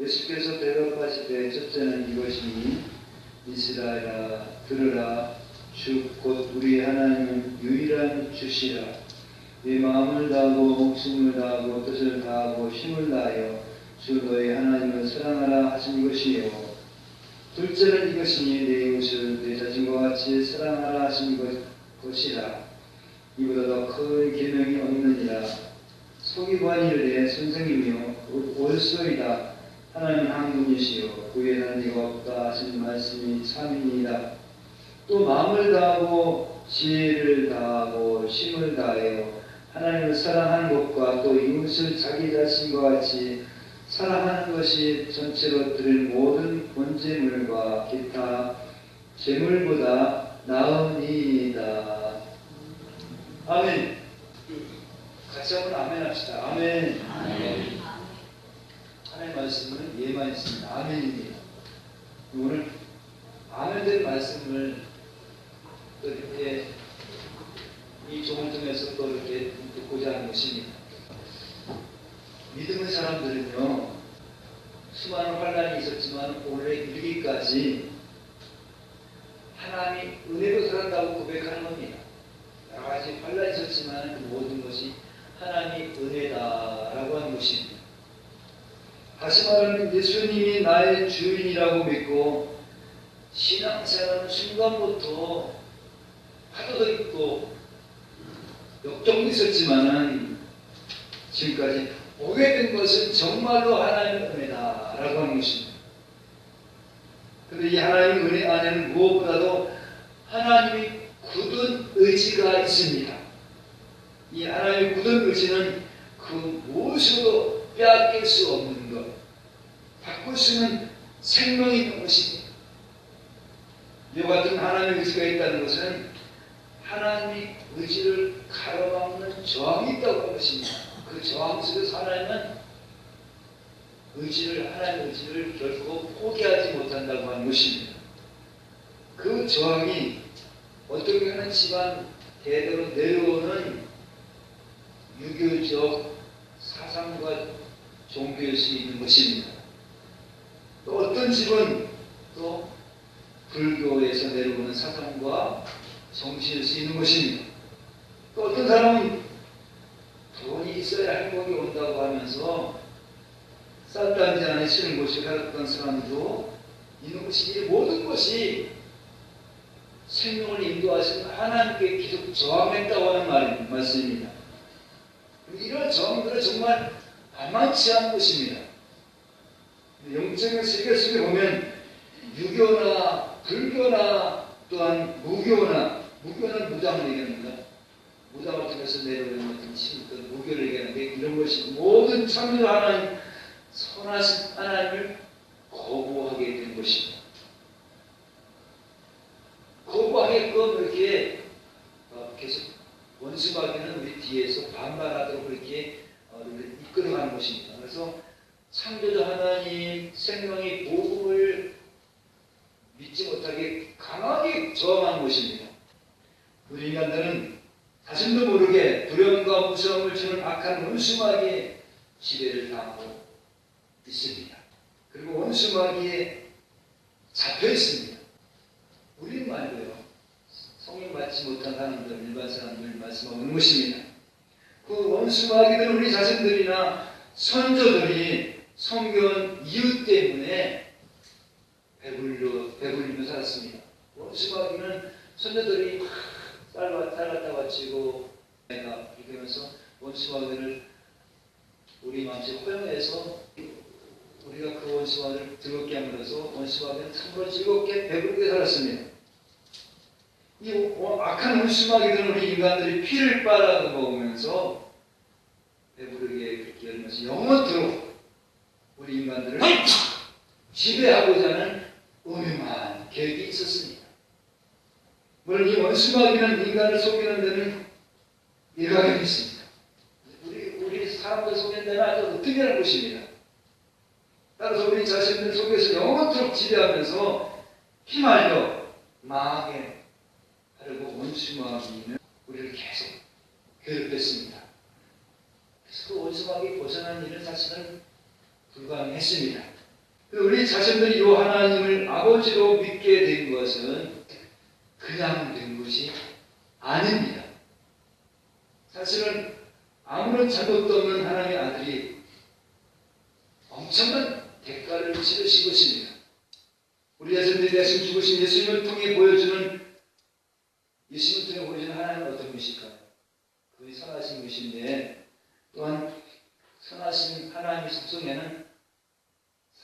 예수께서 대답하시되 첫째는 이것이니 이스라엘아 들으라. 주 곧 우리 하나님은 유일한 주시라. 네 마음을 다하고 목숨을 다하고 뜻을 다하고 힘을 다하여 주 너희 하나님을 사랑하라 하신 것이요. 둘째는 이것이니 내 이웃을 내 자신과 같이 사랑하라 하신 것, 것이라. 이보다 더 큰 계명이 없느니라. 서기관이 이르되 선생님이여 옳소이다 하나님 한 분이시요 그에는 네가 없다 하신 말씀이 참이니이다 또 마음을 다하고 지혜를 다하고 힘을 다하여 하나님을 사랑하는 것과 또 이웃을 자기 자신과 같이 사랑하는 것이 전체로 드릴 모든 번제물과 기타 제물보다 나으니이다. 아멘. 같이 한번 아멘 합시다. 아멘. 아멘. 말씀은 예만 있습니다. 아멘입니다. 오늘 아멘된 말씀을 또 이렇게 이 종을 통해서 또 이렇게 듣고자 하는 것입니다. 믿음의 사람들은요, 수많은 환란이 있었지만 오늘에 이르기까지 하나님이 은혜로 살았다고 고백하는 겁니다. 여러 가지 환란이 있었지만 그 모든 것이 하나님이 은혜다라고 하는 것입니다. 다시 말하면 예수님이 나의 주인이라고 믿고 신앙생활하는 순간부터 파도도 있고 역정도 있었지만은 지금까지 오게 된 것은 정말로 하나님의 은혜다 라고 하는 것입니다. 그런데 이 하나님의 은혜 안에는 무엇보다도 하나님이 굳은 의지가 있습니다. 이 하나님의 굳은 의지는 그 무엇으로 빼앗길 수 없는 있는 생명이 있는 것입니다. 이와 같은 하나님의 의지가 있다는 것은 하나님이 의지를 가로막는 저항이 있다고 하는 것입니다. 그 저항 속에서 하나님은 의지를, 하나님의 의지를 결코 포기하지 못한다고 하는 것입니다. 그 저항이 어떻게 하는 집안 대대로 내려오는 유교적 사상과 종교일 수 있는 것입니다. 또 어떤 집은 또 불교에서 내려오는 사상과 정신일 수 있는 것입니다. 또 어떤 사람은 돈이 있어야 행복이 온다고 하면서 쌀단지 안에 치는 곳이 살았던 사람도 이런 것이 모든 것이 생명을 인도하신 하나님께 계속 저항했다고 하는 말, 말씀입니다. 이런 저항들은 정말 만만치 않은 것입니다. 영적인 세계 속에 보면 유교나 불교나 또한 무교나 무교는 무당을 얘기합니다. 무당을 통해서 내려오는 어떤 힘들 무교를 얘기하는데 이런 것이 모든 참여 하나님 선하신 하나님을 거부하게 된 것입니다. 거부하게끔 이렇게 어, 계속 원수마귀는 우리 뒤에서 반발하도록 어, 이끌어가는 것입니다. 그래서 창조자 하나님 생명의 복음을 믿지 못하게 강하게 저항하는 것입니다. 우리 인간들은 자신도 모르게 두려움과 무서움을 주는 악한 원수마귀의 지배를 당하고 있습니다. 그리고 원수마귀에 잡혀 있습니다. 우리는 말고요. 성령 받지 못한 사람들, 일반 사람들 말씀하는 것입니다. 그 원수마귀들은 우리 자신들이나 선조들이 성경 이유 때문에 배불려, 배불리며 살았습니다. 원수마귀는 선조들이 쌀, 쌀 갖다 바치고 내가 이렇게 하면서 원수마귀를 우리 마음속에 허용해서 우리가 그 원수마귀를 즐겁게 함으로써 원수마귀는 참으로 즐겁게 배부르게 살았습니다. 이 악한 원수마귀들은 우리 인간들이 피를 빨아 먹으면서 배부르게 그렇게 열면서 영원토록 우리 인간들을 지배하고자 하는 오묘한 계획이 있었습니다. 물론 이 원수마귀는 인간을 속이는 데는 일가견이 있습니다. 우리, 우리 사람들 속이는 데는 아주 특이한 곳입니다. 따라서 우리 자신들 속에서 영원토록 지배하면서 휘말려 망하게 하려고 원수마귀는 우리를 계속 괴롭혔습니다. 그래서 그 원수마귀 벗어난 일은 사실은 불가능했습니다. 우리 자신들이 이 하나님을 아버지로 믿게 된 것은 그냥 된 것이 아닙니다. 사실은 아무런 잘못도 없는 하나님의 아들이 엄청난 대가를 치르신 것입니다. 우리 자신들이 대신 죽으신 예수님을 통해 보여주는 예수님을 통해 보여주는 하나님은 어떤 분이실까요? 그분이 선하신 분이신데 또한 선하신 하나님의 속성에는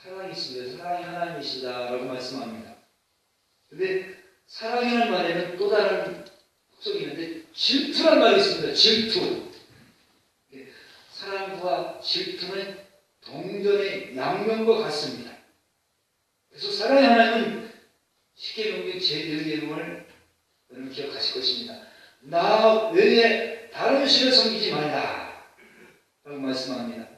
사랑이 있습니다. 사랑이 하나님이시다라고 말씀합니다. 근데 사랑이라는 말에는 또 다른 속성이 있는데 질투란 말이 있습니다. 질투. 사랑과 질투는 동전의 양면과 같습니다. 그래서 사랑의 하나님은 십계명의 제1계명을 여러분 기억하실 것입니다. 나 외에 다른 신을 섬기지 말라 라고 말씀합니다.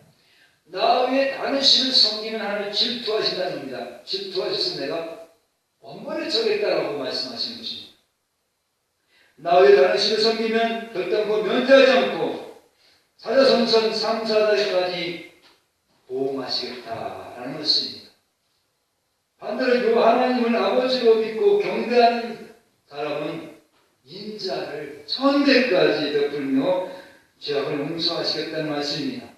나 외에 다른 신을 섬기면 하나님 질투하신다는 겁니다. 질투하셔서 내가 원벌을 정했다라고 말씀하시는 것입니다. 나 외에 다른 신을 섬기면 결단코 면제하지 않고 사자성선 3, 4달까지 보호하시겠다라는 것입니다. 반대로 요 하나님을 아버지로 믿고 경배하는 사람은 인자를 천대까지 베풀며 죄악을 용서하시겠다는 말씀입니다.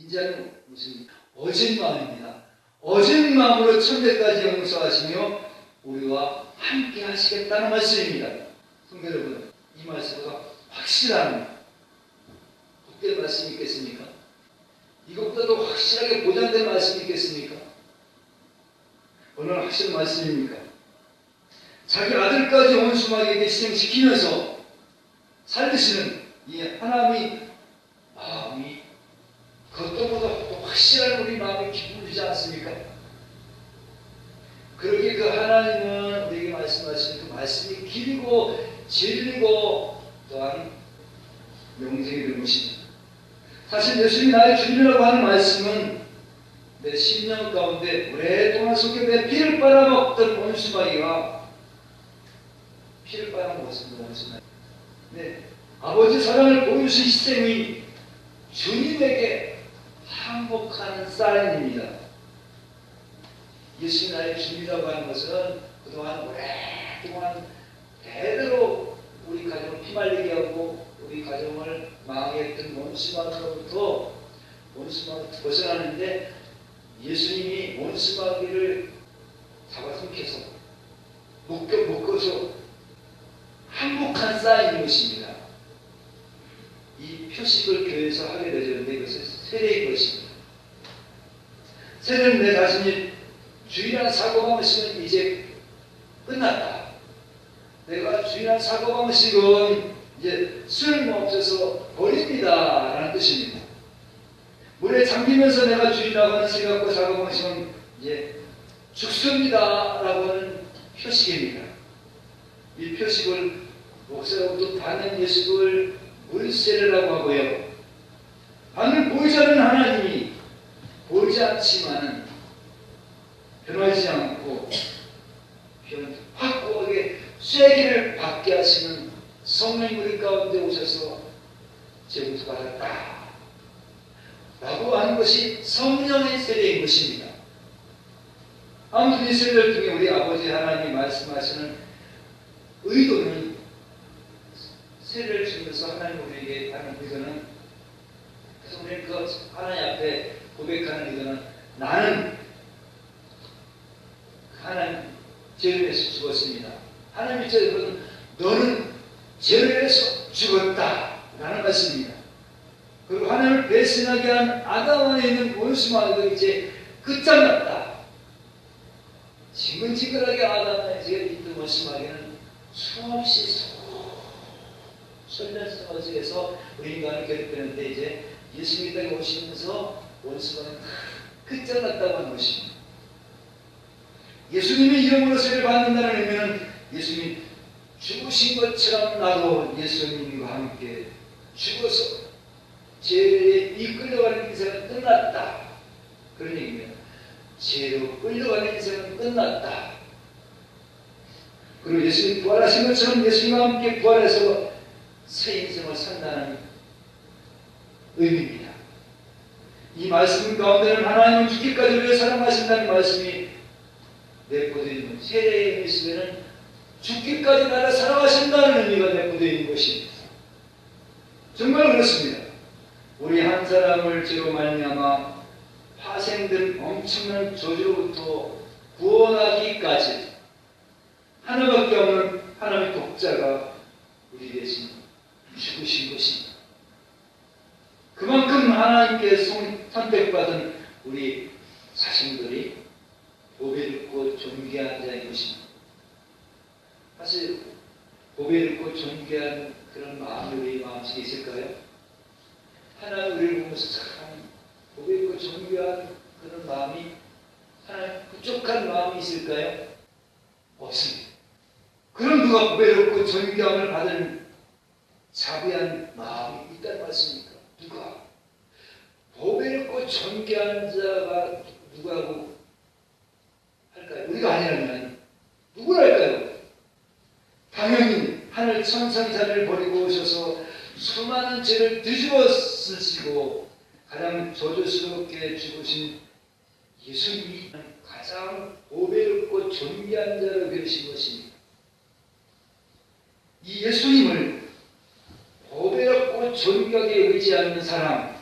인자는 무슨 어진 마음입니다. 어진 마음으로 천대까지 용서하시며 우리와 함께 하시겠다는 말씀입니다. 성도 여러분, 이 확실한 복된 말씀이 있겠습니까? 이것보다도 확실하게 보장된 말씀이 있겠습니까? 오늘 확실한 말씀입니까? 자기 아들까지 원수마에게 희생시키면서 살리시는 이 하나님의 마음이 또 확실한 우리 마음이 기쁘지 않습니까? 그렇게 그 하나님은 우리에게 말씀하시는 그 말씀이 길고 진리고 또한 명색이 된 것입니다. 사실 예수님이 나의 주님이라고 하는 말씀은 내 심령 가운데 오랫동안 속에 내 피를 빨아먹던 원수마귀와 피를 빨아먹었습니다. 원수마귀. 네, 아버지 사랑을 보여주신 희생이 주님에게 항복하는 사인입니다. 예수님 나의 주님이라고 하는 것은 그동안 오랫동안 대대로 우리 가정을 피말리게 하고 우리 가정을 망하게 했던 원수마귀로부터 원수마귀 벗어나는데 예수님이 원수마귀를 잡아삼켜서 묶여 묶어서 항복한 사인인 것입니다. 이 표식을 교회에서 하게 되는데 이것은 세례인 것입니다. 세례는 내 자신이 주일날 사고방식은 이제 끝났다. 내가 주일날 사고방식은 이제 쓸모없어서 버립니다. 라는 뜻입니다. 물에 잠기면서 내가 주인라고 하는 생각과 사고방식은 이제 죽습니다. 라고 하는 표식입니다. 이 표식을 목사로부터 받는 예수를 물세례라고 하고요. 하늘 보이지 않는 하나님이 보이지 않지만 변하지 않고 확고하게 쐐기를 받게 하시는 성령 우리 가운데 오셔서 제부터 받았다. 라고 하는 것이 성령의 세례인 것입니다. 아무튼 이 세례를 통해 우리 아버지 하나님이 말씀하시는 의도는 세례를 주면서 하나님 우리에게 하는 의도는 그래서 우리는 그 하나님 앞에 고백하는 의도는 나는 하나님 죄를 위해서 죽었습니다. 하나님 입장에서는 너는 죄를 위해서 죽었다. 라는 말씀입니다. 그리고 하나님을 배신하게 한 아담 안에 있는 원수마귀가 이제 끝장났다. 지근지근하게 아담 안에 있던 원수마귀는 수없이 설면서에서 우리 인간을 괴롭히는데 이제 예수님이 땅에 오시면서 원수마귀는 끝장났다고 것입니다. 예수님의 이름으로 세를 받는다는 의미는 예수님이 죽으신 것처럼 나도 예수님과 함께 죽어서 죄에 이끌려가는 인생은 끝났다. 그런 얘기입니다. 죄로 끌려가는 인생은 끝났다. 그리고 예수님 부활하신 것처럼 예수님과 함께 부활해서 새 인생을 산다는 의미입니다. 이 말씀 가운데는 하나님은 죽기까지 우리를 사랑하신다는 말씀이 내포되어 있는 세례의 속에는 죽기까지 나를 사랑하신다는 의미가 내포되어 있는 것입니다. 정말 그렇습니다. 우리 한 사람을 죄로 말미암아 파생된 엄청난 저주로부터 구원하기까지 하나밖에 없는 하나님의 독자가 우리 대신 죽으신 것입니다. 그만큼 하나님께 선택받은 우리 자신들이 보배롭고 존귀한 자인 것입니다. 사실 보배롭고 존귀한 그런 마음이 우리 마음속에 있을까요? 하나님 우리를 보면서 참 보배롭고 존귀한 그런 마음이 하나님 부족한 마음이 있을까요? 없습니다. 그런 누가 보배롭고 존귀함을 받은 자비한 마음이 있다는 말씀입니까? 누가? 보배롭고 존귀한 자가 누가고 할까요? 우리가 아니라면 누구랄까요? 당연히 하늘 천상자를 버리고 오셔서 수많은 죄를 뒤집어 쓰시고 가장 저주스럽게 죽으신 예수님이 가장 보배롭고 존귀한 자로 되신 것입니다. 이 예수님을 보배롭고 존귀하게 의지하는 사람,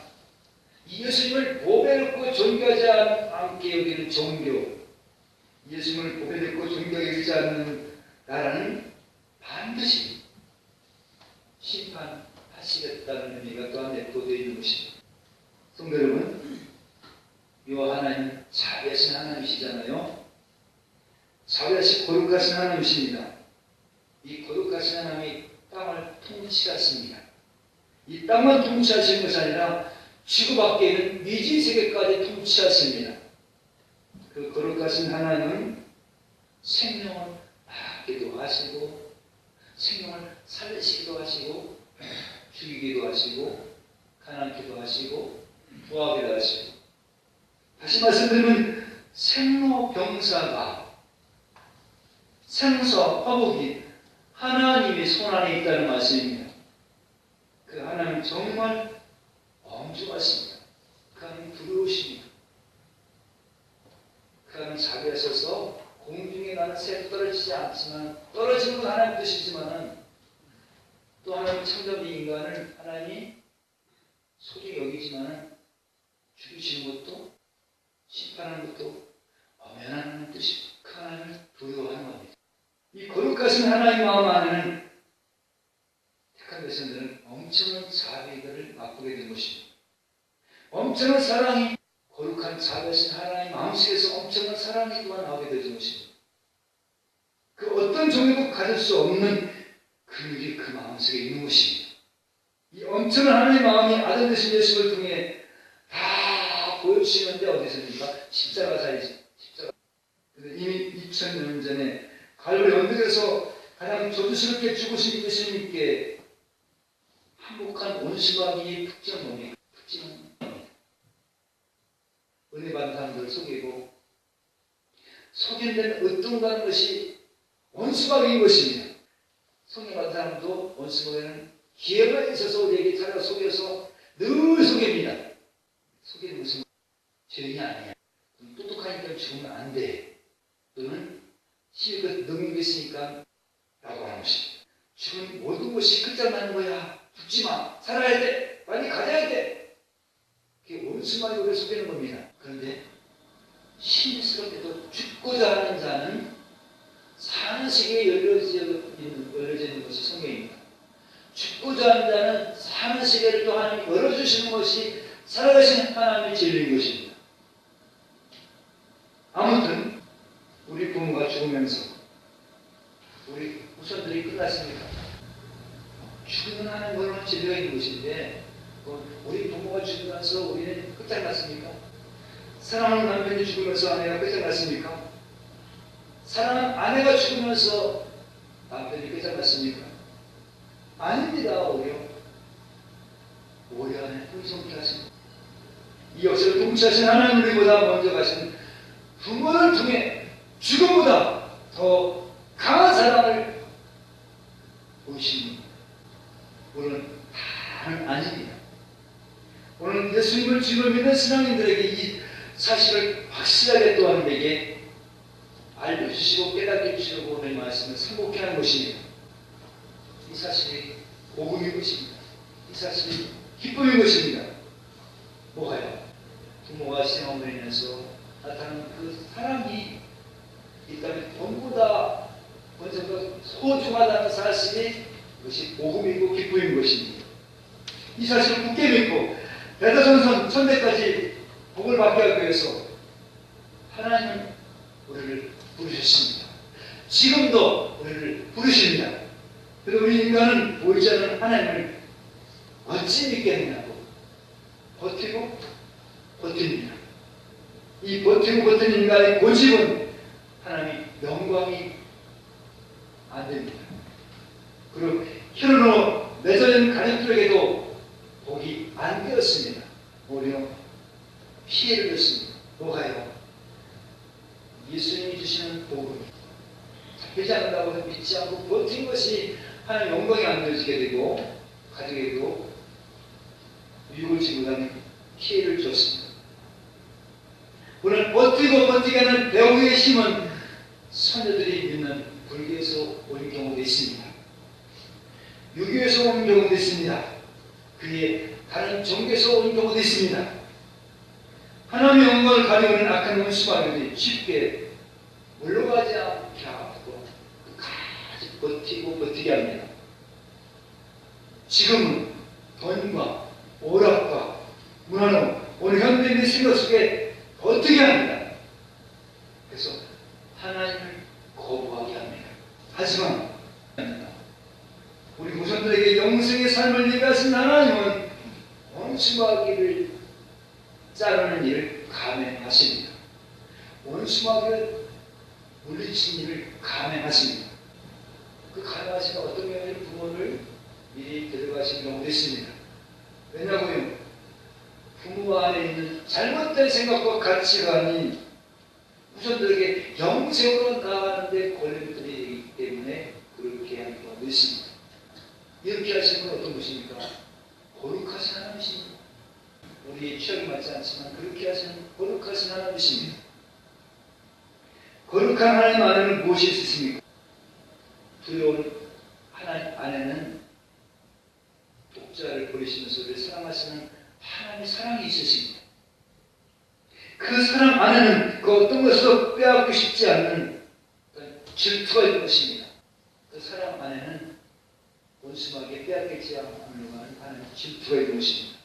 이 예수님을 보배롭고 존귀하지 않게 여기는 종교, 예수님을 보배롭고 존귀하게 의지하는 나라는 반드시 심판하시겠다는 의미가 또한 내포되어 있는 것입니다. 성도 여러분, 요 하나님 자비하신 하나님이시잖아요. 자비하신 거룩하신 하나님이십니다. 이 거룩하신 하나님이 땅을 통치하십니다. 이 땅만 통치하시는 것이 아니라 지구 밖에 있는 미지 세계까지 통치하십니다. 그 거룩하신 하나님은 생명을 낳기도 하시고 생명을 살리시기도 하시고 죽이기도 하시고 가난기도 하시고 부하기도 하시고 다시 말씀드리면 생로병사가 생사 화복이 하나님의 손 안에 있다는 말씀입니다. 그 하나님 정말 엄중하십니다. 그 하나님 두려우십니다. 그 하나님 자비하셔서 공중에 나는 새 떨어지지 않지만 떨어지는 건 하나님 뜻이지만은 또 하나님 창조된 인간을 하나님이 소중히 여기지만은 죽이시는 것도 심판하는 것도 엄연한 뜻이 그 하나님을 두려워하는 겁니다. 이 거룩하신 하나님 마음 안에는 택한 백성들은 엄청난 자비를 맛보게 된 것입니다. 엄청난 사랑이 거룩한 자비하신 하나님 마음속에서 엄청난 사랑이 또한 나오게 되는 것입니다. 그 어떤 종류도 가질 수 없는 그 일이 그 마음속에 있는 것입니다. 이 엄청난 하나님의 마음이 아들 되신 예수를 통해 다 보여주시는데 어디서입니까? 십자가사이지. 십자가. 근데 이미 2000년 전에 갈보리 언덕에서 가장 저주스럽게 죽으신 예수님께 한복한 온수박이 특징은 뭡니까? 특징은 은혜 받은 사람들을 속이고 속인 데는 어떤가는 것이 원수박인 것입니다. 속임 받은 사람도 원수박에는 기회가 있어서 우리에게 찾아 속여서 늘 속입니다. 속이는 것은 죄인이 아니야. 똑똑하니까 죽으면 안 돼. 또는 실컷 능력있으니까 라고 하는 것입니다. 죽은 모든 것이 끝장나는 거야. 죽지 마. 살아야 돼. 빨리 가져야 돼. 그게 원수만이 우리를 속이는 겁니다. 그런데 신스럽게도 죽고자 하는 자는 사는 시기에 열려져 있는, 열려져 있는 것이 성경입니다. 죽고자 하는 자는 사는 시계를 또 하나님 열어주시는 것이 살아가신 하나님의 진리인 것입니다. 아무튼 우리 부모가 죽으면서 우리 후손들이 끝났습니까? 죽으면 하는 걸로는 진리가 있는 것인데 우리 부모가 죽으면서 우리는 끝장났습니까? 사랑하는 남편이 죽으면서 아내가 끝장났습니까? 사랑하는 아내가 죽으면서 남편이 깨달았습니까? 아닙니다, 오히려. 오히려 안에 풍성케 하십니다. 이 역사를 통치하신 하나님 우리보다 먼저 가신 부모를 통해 죽음보다 더 강한 사랑을 보이신 분. 오늘은 다는 아닙니다. 오늘 예수님을 주로 믿는 신앙인들에게 이 사실을 확실하게 또한 내게 알려주시고 깨닫게 주시고 오늘 말씀을 상복해 하는 것입니다. 이 사실이 복음인 것입니다. 이 사실이 기쁨인 것입니다. 뭐가요? 부모가 신앙으로 인해서 나타나는 그 사랑이 있다면 전부다 먼저 소중하다는 사실이 그 것이 복음이고 기쁨인 것입니다. 이 사실을 굳게 믿고 대다선선 천대까지 복을 받게 하기 위해서 하나님은 우리를 부르셨습니다. 지금도 우리를 부르십니다. 그래서 우리 인간은 보이지 않는 하나님을 어찌 믿겠느냐고 버티고 버팁니다. 이 버티고 버티는 인간의 고집은 하나님 영광이 안 됩니다. 그리고 혈로 맺어진 가족들에게도 복이 안 되었습니다. 오히려 피해를 줬습니다. 뭐가요? 예수님이 주시는 복음이 잡히지 않는다고 해서 믿지 않고 버틴 것이 하나님 영광이 안 되어지게 되고 가족에게도 유익을 지보다는 피해를 줬습니다. 오늘 버티고 버티게 하는 배우의 힘은 선녀들이 믿는 불교에서 온 경우도 있습니다. 유교에서 온 경우도 있습니다. 그의 다른 종교에서 온 경우도 있습니다. 하나님의 영광을 가리우는 악한 원수마귀들이 쉽게 물러가지 않게 하고 끝까지 버티고 버티게 합니다. 지금은 돈과 오락과 문화는 오늘 현대인의 생각 속에 버티게 합니다. 그래서 하나님을 거부하게 합니다. 하지만 우리 후손들에게 영생의 삶을 예비하신 하나님은 원수마귀를 자르는 일을 감행하십니다. 원수마귀를 물리친 일을 감행하십니다. 그 감행하시는 어떤 경우에 부모를 미리 데려가신 경우도 있습니다. 왜냐하면 부모 안에 있는 잘못된 생각과 가치관이 후손들에게 영생으로 나가는데 걸림돌이 있기 때문에 그렇게 하는 경우도 있습니다. 이렇게 하시는 건 어떤 것입니까? 거룩하신 하나님이십니다. 우리 취향이 맞지 않지만 그렇게 하시는 거룩하신 하나님이십니다. 거룩한 하나님 안에는 무엇이 있습니까? 두려운 하나님 안에는 독자를 사랑하시는 하나님의 사랑이 있으십니다. 그 사랑 안에는 그 어떤 것도 빼앗고 싶지 않는 질투가 있는 것입니다. 그 사랑 안에는 온심하게 빼앗기지 않으려고 하는 질투가 있는 것입니다.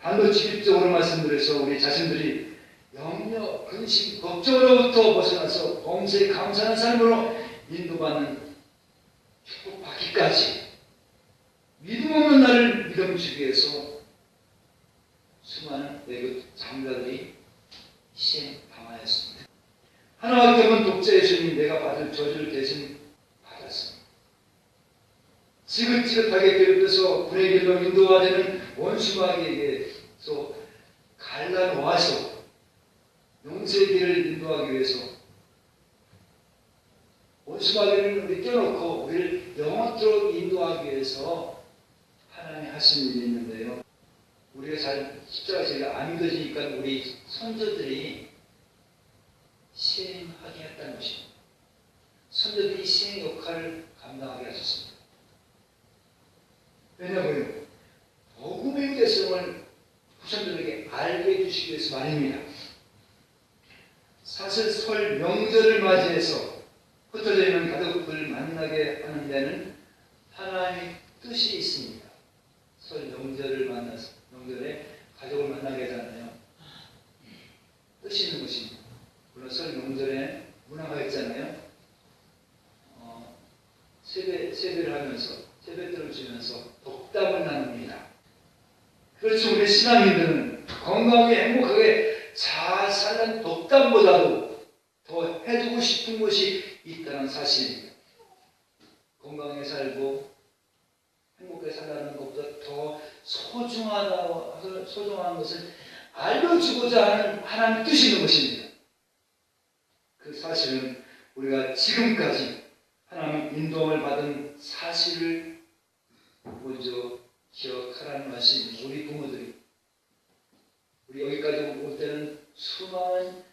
반도 직접적으로 말씀드려서 우리 자신들이 염려, 근심, 걱정으로부터 벗어나서 범사에 감사하는 삶으로 인도받는 축복받기까지 믿음 없는 나를 믿음 주기 위해서 수많은 외국 장자들이 희생 당하였습니다. 하나밖에 없는 독자 예수님 내가 받을 저주를 대신 받았습니다. 지긋지긋하게 괴롭혀서 불의 길로 인도하되는 원수마귀에게 서 갈라놓아서 용서의 길을 인도하기 위해서 원수마귀를 우리 떼어놓고 우리를 영원토록 인도하기 위해서 하나님이 하신 일이 있는데요. 우리가 잘 십자가 제가 안 믿어지니까 우리 선조들이 시행하게 했다는 것입니다. 선조들이 시행 역할을 감당하게 하셨습니다. 왜냐하면 복음의 대성을 후손들에게 알게 해주시기 위해서 말입니다. 사실 설 명절을 맞이해서 흩어져 있는 가족을 만나게 하는 데는 하나님의 뜻이 있습니다. 설 명절을 만나서 명절에 가족을 만나게 하잖아요. 뜻이 있는 것입니다. 물론 설 명절에 문화가 있잖아요. 어, 세배, 세배를 하면서 세뱃돈을 주면서 독담을 나눕니다. 그렇죠. 우리 신앙인들은 건강하게 행복하게 잘 살는 독담보다도 더 해주고 싶은 것이 있다는 사실입니다. 건강하게 살고 행복하게 살라는 것보다 더 소중하다, 소중한 것을 알려주고자 하는 하나님의 뜻이 있는 것입니다. 그 사실은 우리가 지금까지 하나님 인도함을 받은 사실을 먼저 기억하라는 말씀, 우리 부모들이. 우리 여기까지 올 때는 수많은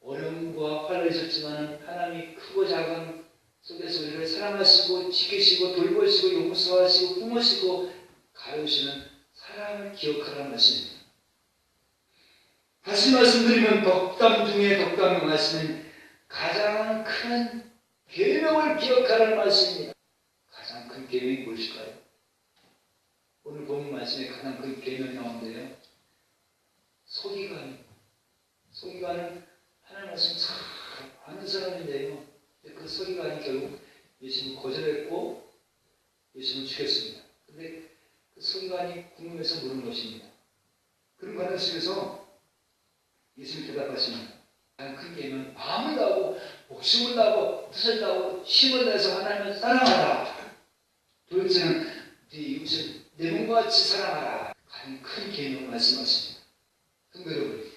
어려움과 환란이 있었지만 하나님이 크고 작은 속에서 우리를 사랑하시고 지키시고 돌보시고 용서하시고 품으시고 가르치는 사랑을 기억하라는 말씀입니다. 다시 말씀드리면 덕담 중에 덕담의 말씀은 가장 큰 계명을 기억하라는 말씀입니다. 가장 큰 계명이 무엇일까요? 오늘 본 말씀에 가장 큰 계명이 나오는데요. 소기관. 소기관은 하나님 말씀 잘 아는 사람인데요. 그 소기관이 결국 예수님 거절했고 예수님을 죽였습니다. 근데 그 소기관이 궁금해서 물은 것입니다. 그런 과정 속에서 예수님 대답하십니다. 가장 큰 계명은 마음을 다하고 목숨을 다하고 뜻을 다하고 힘을 내서 하나님을 사랑하라. 도대체는 네 이웃을 내 몸과 같이 사랑하라. 가장 큰 계명을 말씀하십니다. 성도 여러분,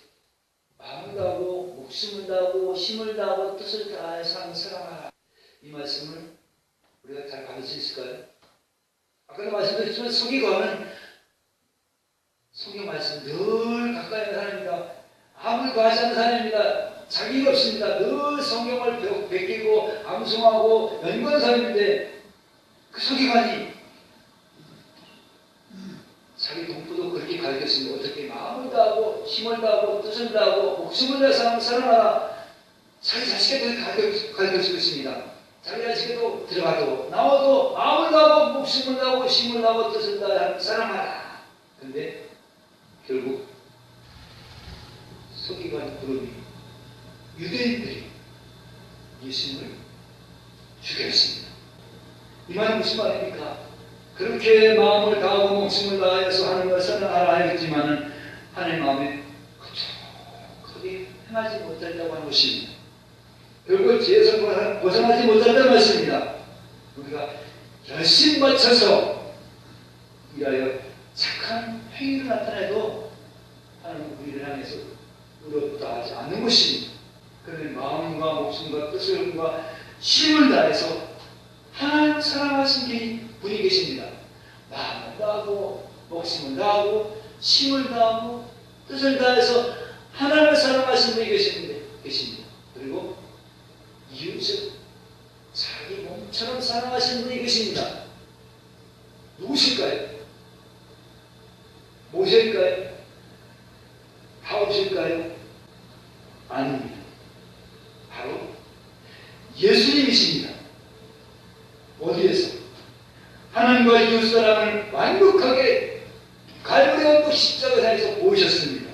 마음을 다하고 목숨을 다하고 힘을 다하고 뜻을 다해서 하나님을 사랑하라. 이 말씀을 우리가 잘 받을 수 있을까요? 아까도 말씀드렸지만 소기관은 소기 말씀 늘 가까이 있는 사람입니다. 암을 과시하는 사람입니다. 자기가 없습니다. 늘 성경을 배- 베끼고 암송하고 연구하는 사람인데 그 소기관이 자기 동포도 그렇게 가르쳤습니다. 어떻게 마음을 다하고 힘을 다하고 뜻을 다하고 목숨을 다해서 사랑하라. 자기 자식에도 가르쳐, 있습니다. 자기 자식에도 들어가도 나와도 마음을 다하고 목숨을 다하고 힘을 다하고 뜻을 하나님을 사랑하라. 근데 결국 서기관 그룹이 유대인들이 예수님을 죽였습니다. 이 말은 무슨 말입니까? 그렇게 마음을 다하고 목숨을 다해서 하는 걸 사랑하라 하였지만은 하나님 마음에 거기 행하지 못한다고 하는 것입니다. 결국 죄에서 벗어나지 못한다는 말씀입니다. 우리가 열심 맞춰서 일하여 착한 행위를 나타내도 하나님 우리를 향해서 의롭다 하지 않는 것입니다. 그러면 마음과 목숨과 뜻과 힘을 다해서 하나님 사랑하신 게 분이 계십니다. 마음을 다하고 목숨을 다하고 힘을 다하고 뜻을 다해서 하나님을 사랑하신 분이 계십니다. 계십니다. 그리고 이웃을 자기 몸처럼 사랑하신 분이 계십니다. 누구실까요? 모세일까요? 바울일까요? 아닙니다. 바로 예수님이십니다. 어디에서? 하나님과 이웃 사랑을 완벽하게 갈보리 언덕 십자가에서 보이셨습니다.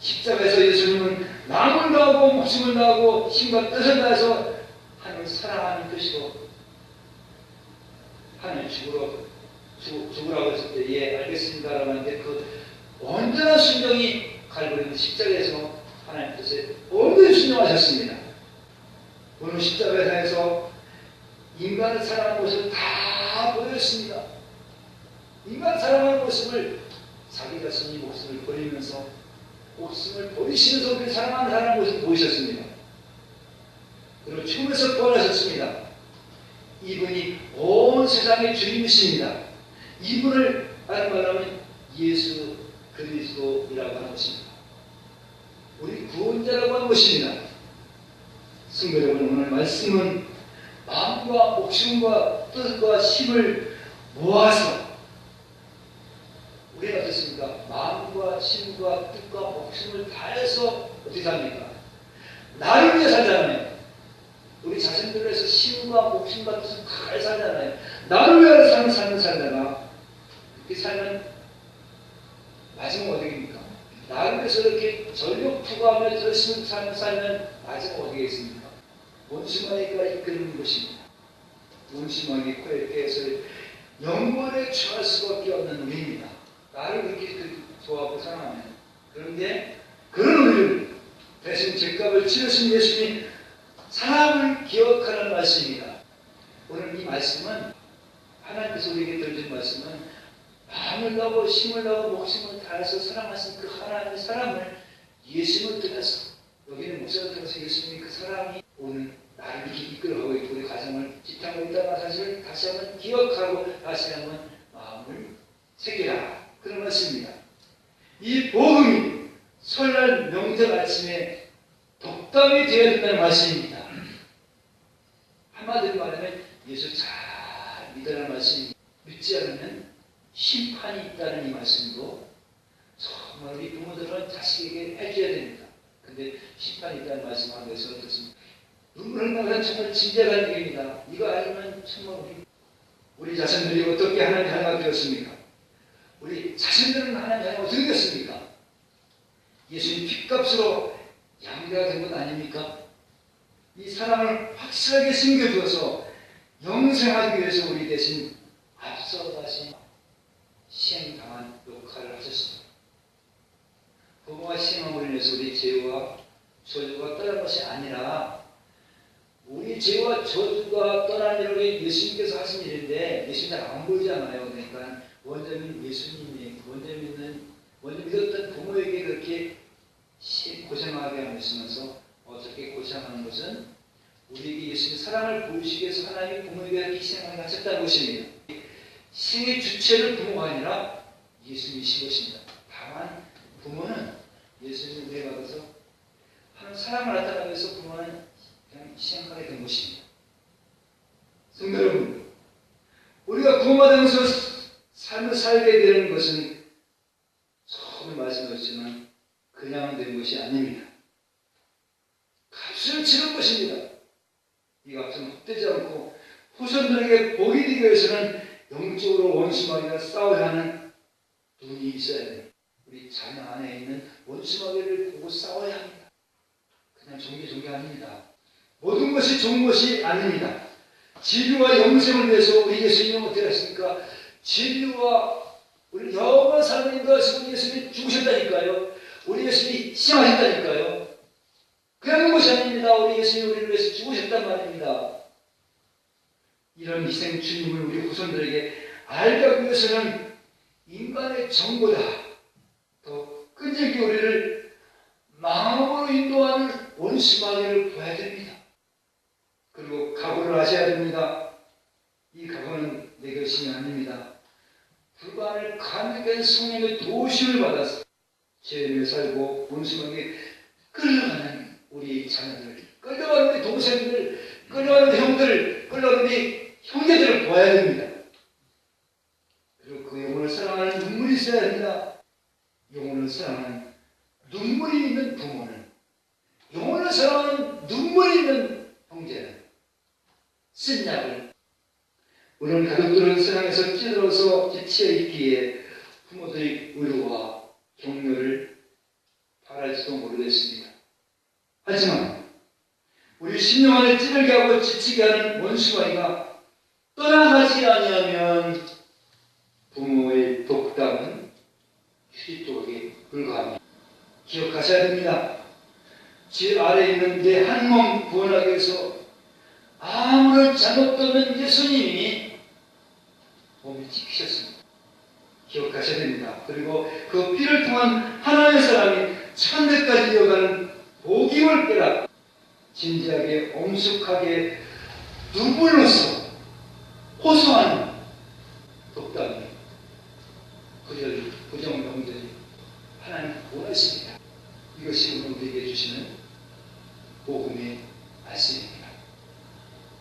십자가에서 예수님은 남을 다하고 목숨을 다하고 힘과 뜻을 다해서 하나님을 사랑하는 뜻이고 하나님 죽으러 죽, 죽으라고 했을 때 예 알겠습니다라고 하는데 그 온전한 순종이 갈보리 십자가에서 하나님 뜻에 온전히 순종하셨습니다. 오늘 십자가에서 인간을 사랑하는 모습을 다 보였습니다. 인간 사랑하는 모습을 자기 자신이 목숨을 버리면서 목숨을 버리시면서 우리 사랑하는 사람의 모습을 보이셨습니다. 그리고 죽음에서 부활하셨습니다. 이분이 온 세상의 주님이십니다. 이분을 말하면 예수 그리스도이라고 하는 것입니다. 우리 구원자라고 하는 것입니다. 성도 여러분 오늘 말씀은 마음과 목숨과 뜻과 힘을 모아서 우리가 어떻습니까? 마음과 힘과 뜻과 목숨을 다해서 어떻게 삽니까? 나를 위해 살잖아요. 우리 자신들을 위해서 힘과 목숨과 뜻을 다 살잖아요. 나를 위해 사는 삶을 살다가 그렇게 살면 마지막 어디입니까? 위해서 이렇게 전력 투구하며 열심히 살면 마지막 어디겠습니까? 원수마귀가 이끄는 것입니다. 코에 깨서 영원에 처할 수밖에 없는 우리입니다. 나를 그렇게 좋아하고 사랑하면. 그런데 그런 우리를 대신 죄값을 치르신 예수님 사람을 기억하는 말씀입니다. 오늘 이 말씀은 하나님께서 우리에게 들려준 말씀은 마음을 다하고 힘을 다하고 목숨을 다해서 사랑하신 그 하나님의 사람을 예수님을 떠나서 여기는 목사가 들어서 예수님이 그 사람이 오늘 나를 이렇게 이끌어가고 있고 우리 가정을 지탱하고 있다는 사실을 다시 한번 기억하고 다시 한번 마음을 새겨라 그런 말씀입니다. 이 복음이 설날 명절 아침에 독담이 되어야 된다는 말씀입니다. 한마디로 말하면 예수 잘 믿으라는 말씀입니다. 믿지 않으면 심판이 있다는 이 말씀도 정말 우리 부모들은 자식에게 해줘야 됩니다. 근데 심판이 있다는 말씀하는 것은 어떻습니까? 눈물 흘리는 정말 진지한 얘기입니다. 이거 알면 정말 우리, 우리 자신들이 어떻게 하나님 닮아 되었습니까? 우리 자신들은 하나님 닮아 어떻게 됐습니까? 예수님 핏값으로 양대가 된 것 아닙니까? 이 사람을 확실하게 숨겨주어서 영생하기 위해서 우리 대신 앞서 다시 시행당한 역할을 하셨습니다. 시행함으로 인해서 우리 죄와 저주가 떠난 것이 아니라 우리 죄와 저주가 떠난 우리 예수님께서 하신 일인데 예수님 잘안 보이잖아요. 그러니까 원자는 예수님이 원자 믿는 원자 믿었던 부모에게 그렇게 시- 고생하게 하면서 어떻게 고생하는 것은 우리에게 예수님 사랑을 보이시기 위해서 하나님이 부모에게 희생하게 하셨다는 것입니다. 희생의 주체는 부모가 아니라 예수님이신 것입니다. 다만 부모는 예수님을 내받아서 하는 사랑을 나타나기 위해서 부모는 그냥 희생하게 된 것입니다. 성도 여러분, 우리가 구원받으면서 삶을 살게 되는 것은 처음에 말씀드렸지만 그냥 된 것이 아닙니다. 값을 치는 것입니다. 이 값은 헛되지 않고 후손들에게 복이 되기 위해서는 영적으로 원수마귀가 싸워야 하는 눈이 있어야 돼요. 우리 자녀 안에 있는 원수마귀를 보고 싸워야 합니다. 그냥 종교 종교 아닙니다. 모든 것이 좋은 것이 아닙니다. 진리와 영생을 위해서 우리 예수님은 어떻게 하십니까? 진리와 우리 영원한 인도하시고 우리 예수님이 죽으셨다니까요. 우리 예수님이 희생하셨다니까요. 그런 것이 아닙니다. 우리 예수님이 우리를 위해서 죽으셨단 말입니다. 이런 희생 주님을 우리 후손들에게 알게 하기 위해서는 인간의 정보다 더 끈질기게 우리를 마음으로 인도하는 원수마귀를 보아야 됩니다. 그리고 각오를 하셔야 됩니다. 이 각오는 내 것이 아닙니다. 불반을 감격한 성령의 도심을 받아서 죄를 살고 원수마귀에 끌려가는 우리 자녀들, 끌려가는 우리 동생들, 끌려가는 형들, 끌려가는 우리 형제들을 보아야 됩니다. 그리고 그 영혼을 사랑하는 눈물이 있어야 됩니다. 영혼을 사랑하는 눈물이 있는 부모는, 영혼을 사랑하는 눈물이 있는 형제는, 쓴 약을 오늘 가족들은 세상에서 찌들어서 지치어 있기에 부모들의 의료와 격려를 바랄지도 모르겠습니다. 하지만 우리 신령한을 찌들게 하고 지치게 하는 원수마이가 떠나가지 아니하면 부모의 독담 핏돌에 불과합니다. 기억하셔야 됩니다. 제 아래 있는 내 한 몸 구원하기위해서 아무런 잘못도 없는 예수님이 몸을 지키셨습니다. 기억하셔야 됩니다. 그리고 그 피를 통한 하나의 사랑이 천대까지 이어가는 복임을 깨라. 진지하게 엄숙하게 눈물로써 호소하는 독담이 그리를 부정 영들이 하나님 원하십니다. 이것이 여러분들에게 주시는 복음의 말씀입니다.